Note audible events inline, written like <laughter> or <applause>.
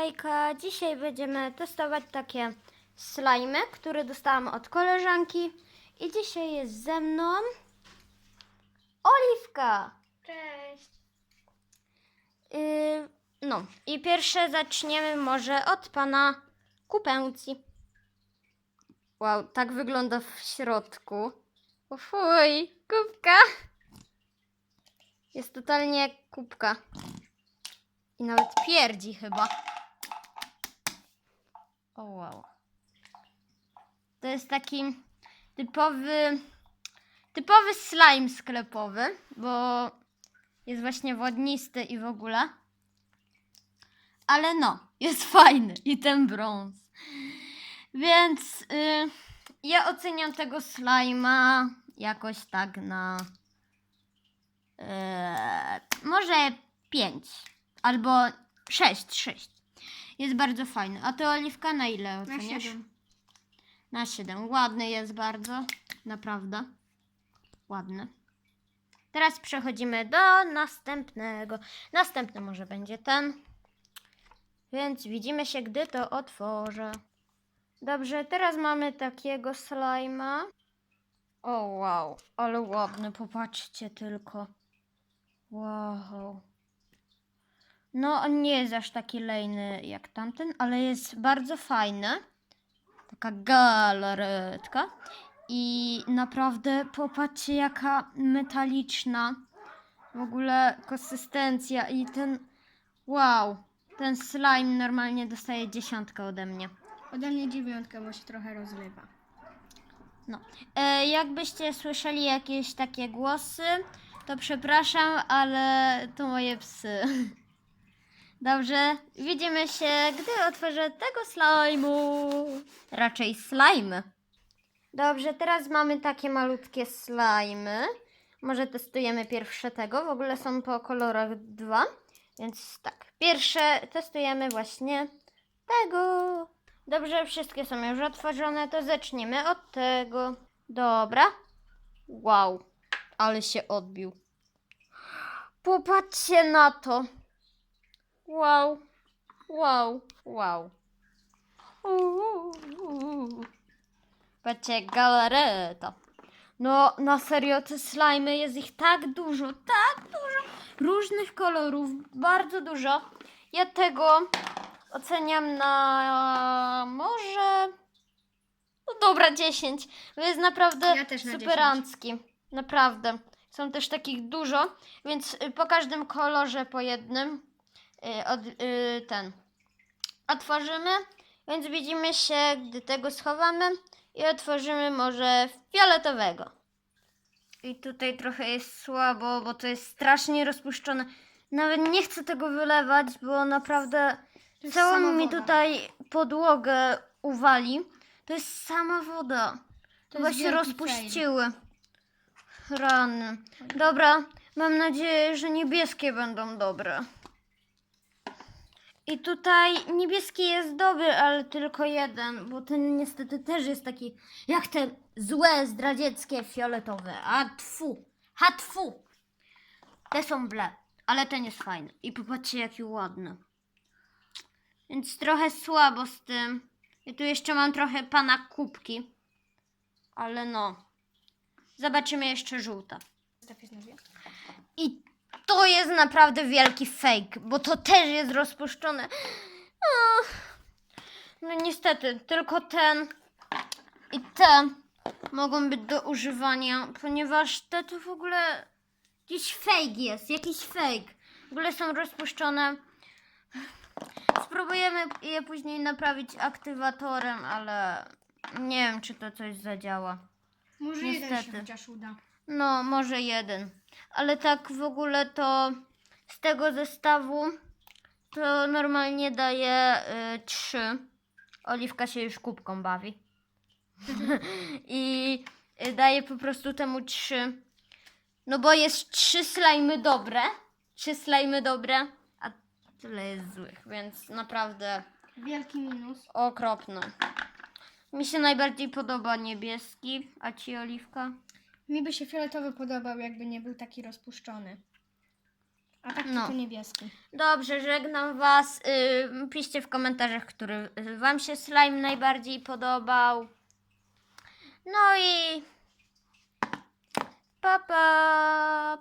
Hejka, dzisiaj będziemy testować takie slajmy, które dostałam od koleżanki. I dzisiaj jest ze mną Oliwka. Cześć. Yy, no i pierwsze zaczniemy może od pana Kupełci. Wow, tak wygląda w środku. O fuj, kubka. Jest totalnie kubka. I nawet pierdzi chyba. O wow. To jest taki typowy typowy slime sklepowy, bo jest właśnie wodnisty i w ogóle. Ale no, jest <laughs> fajny i ten brąz. Więc y, ja oceniam tego slajma jakoś tak na y, może 5 albo 6, 6. Jest bardzo fajny. A ty Oliwka na ile Na oceniasz? 7. Na 7. Ładny jest bardzo. Naprawdę. Ładny. Teraz przechodzimy do następnego. Następny może będzie ten. Więc widzimy się, gdy to otworzę. Dobrze, teraz mamy takiego slajma. O wow, ale ładny, popatrzcie tylko. Wow. No, on nie jest aż taki lejny jak tamten, ale jest bardzo fajny. Taka galaretka. I naprawdę popatrzcie, jaka metaliczna w ogóle konsystencja i ten. Wow, ten slime normalnie dostaje dziesiątkę ode mnie. Ode mnie dziewiątka, bo się trochę rozlewa. No. E, jakbyście słyszeli jakieś takie głosy, to przepraszam, ale to moje psy. <laughs> Dobrze, widzimy się, gdy otworzę tego slajmu. Raczej slime. Dobrze, teraz mamy takie malutkie slajmy. Może testujemy pierwsze tego. W ogóle są po kolorach dwa. Więc tak, pierwsze testujemy właśnie tego. Dobrze, wszystkie są już otworzone, to zaczniemy od tego. Dobra. Wow, ale się odbił. Popatrzcie na to. Wow, wow, wow. Uuu. Patrzcie, galareta. No, na serio, te slajmy, jest ich tak dużo, tak dużo. Różnych kolorów, bardzo dużo. Ja tego oceniam na może. No dobra, 10. To jest naprawdę Ja na superancki. Naprawdę. Są też takich dużo, więc po każdym kolorze po jednym od, y, ten otworzymy. Więc widzimy się, gdy tego schowamy i otworzymy może fioletowego. I tutaj trochę jest słabo, bo to jest strasznie rozpuszczone. Nawet nie chcę tego wylewać, bo naprawdę całą mi woda. tutaj podłogę uwali. To jest sama woda. To Chyba się rozpuściły. Rany. Dobra, mam nadzieję, że niebieskie będą dobre. I tutaj niebieski jest dobry, ale tylko jeden, bo ten niestety też jest taki jak te złe, zdradzieckie, fioletowe. A tfu, ha tfu. Te są ble, ale ten jest fajny. I popatrzcie jaki ładny. Więc trochę słabo z tym. I tu jeszcze mam trochę pana kubki. Ale no. Zobaczymy jeszcze żółta. I to jest naprawdę wielki fake, bo to też jest rozpuszczone. No niestety, tylko ten i te mogą być do używania, ponieważ te to w ogóle jakiś fake jest, jakiś fake. W ogóle są rozpuszczone. Spróbujemy je później naprawić aktywatorem, ale nie wiem, czy to coś zadziała. Może jeden się Niestety. chociaż uda. No, może jeden. Ale tak w ogóle to z tego zestawu to normalnie daje y, trzy. Oliwka się już kubką bawi. <laughs> I y, daje po prostu temu trzy. No bo jest trzy slajmy dobre. Trzy slajmy dobre, a tyle jest złych, więc naprawdę Wielki minus. okropne. Mi się najbardziej podoba niebieski, a ci Oliwka? Mi by się fioletowy podobał, jakby nie był taki rozpuszczony. A tak No. tylko niebieski. Dobrze, żegnam Was. Yy, piszcie w komentarzach, który Wam się slime najbardziej podobał. No i. Pa, pa.